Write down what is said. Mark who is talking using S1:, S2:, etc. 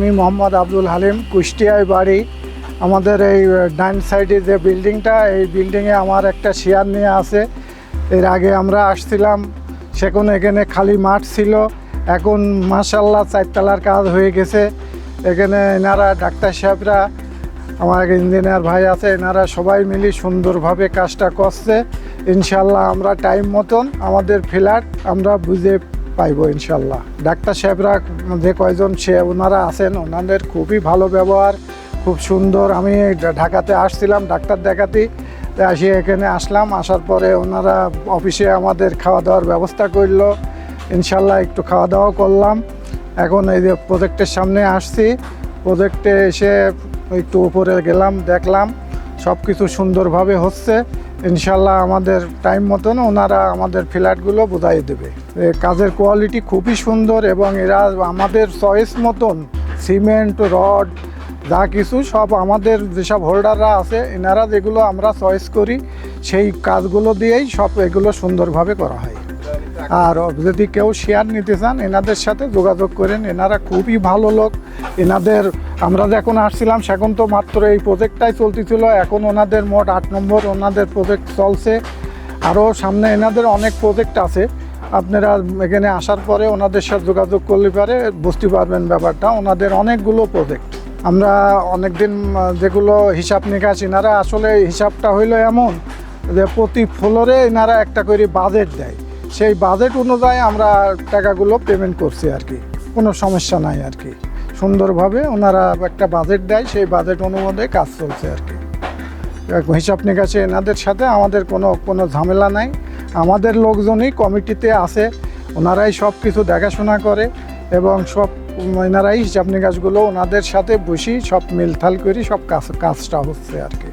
S1: আমি মোহাম্মদ আব্দুল হালিম কুষ্টিয়ায় বাড়ি। আমাদের এই ডাইন সাইডে যে বিল্ডিংটা, এই বিল্ডিংয়ে আমার একটা শেয়ার নিয়ে আছে। এর আগে আমরা আসছিলাম, সেখানে এখানে খালি মাঠ ছিল। এখন মাসাল্লাহ চারতলার কাজ হয়ে গেছে। এখানে এনারা ডাক্তার সাহেবরা, আমার ইঞ্জিনিয়ার ভাই আছে, এনারা সবাই মিলে সুন্দরভাবে কাজটা করছে। ইনশাল্লাহ আমরা টাইম মতন আমাদের ফ্ল্যাট আমরা বুঝে পাইবো ইনশাল্লাহ। ডাক্তার সাহেবরা যে কয়জন সে ওনারা আছেন, ওনাদের খুবই ভালো ব্যবহার, খুব সুন্দর। আমি ঢাকাতে আসছিলাম ডাক্তার দেখাতে আসি এখানে আসলাম, আসার পরে ওনারা অফিসে আমাদের খাওয়া দাওয়ার ব্যবস্থা করল। ইনশাল্লাহ একটু খাওয়া দাওয়া করলাম। এখন এই যে প্রজেক্টের সামনে আসছি। প্রজেক্টে এসে একটু উপরে গেলাম, দেখলাম। সব কিছু সুন্দরভাবে হচ্ছে, ইনশাল্লাহ আমাদের টাইম মতন ওনারা আমাদের ফ্ল্যাটগুলো বোঝাই দেবে। কাজের কোয়ালিটি খুবই সুন্দর এবং এরা আমাদের চয়েস মতন সিমেন্ট রড যা কিছু সব আমাদের যেসব হোল্ডাররা আছে, এনারা যেগুলো আমরা চয়েস করি, সেই কাজগুলো দিয়েই সব এগুলো সুন্দরভাবে করা হয়। আর যদি কেউ শেয়ার নিতে চান, এনাদের সাথে যোগাযোগ করেন। এনারা খুবই ভালো লোক। এনাদের, আমরা যখন আসছিলাম, সেখন তো মাত্র এই প্রজেক্টটাই চলতেছিল। এখন ওনাদের মোট আট নম্বর ওনাদের প্রজেক্ট চলছে। আরও সামনে এনাদের অনেক প্রজেক্ট আছে। আপনারা এখানে আসার পরে ওনাদের সাথে যোগাযোগ করলে পারে, বুঝতে পারবেন ব্যাপারটা। ওনাদের অনেকগুলো প্রজেক্ট আমরা অনেক দিন যেগুলো হিসাব নিকাশ, এনারা আসলে হিসাবটা হইল এমন যে প্রতি ফ্লোরে এনারা একটা করে বাজেট দেয়। সেই বাজেট অনুযায়ী আমরা টাকাগুলো পেমেন্ট করছি আর কি। কোনো সমস্যা নাই আর কি। সুন্দরভাবে ওনারা একটা বাজেট দেয়, সেই বাজেট অনুমোদে কাজ চলছে আর কি। হিসাব নিকাশে এনাদের সাথে আমাদের কোনো কোনো ঝামেলা নাই। আমাদের লোকজনই কমিটিতে আছে, ওনারাই সব কিছু দেখাশোনা করে এবং সব এনারাই হিসাব নিকাশগুলো ওনাদের সাথে বসি সব মিলথাল করি সব কাজ, কাজটা হচ্ছে আর কি।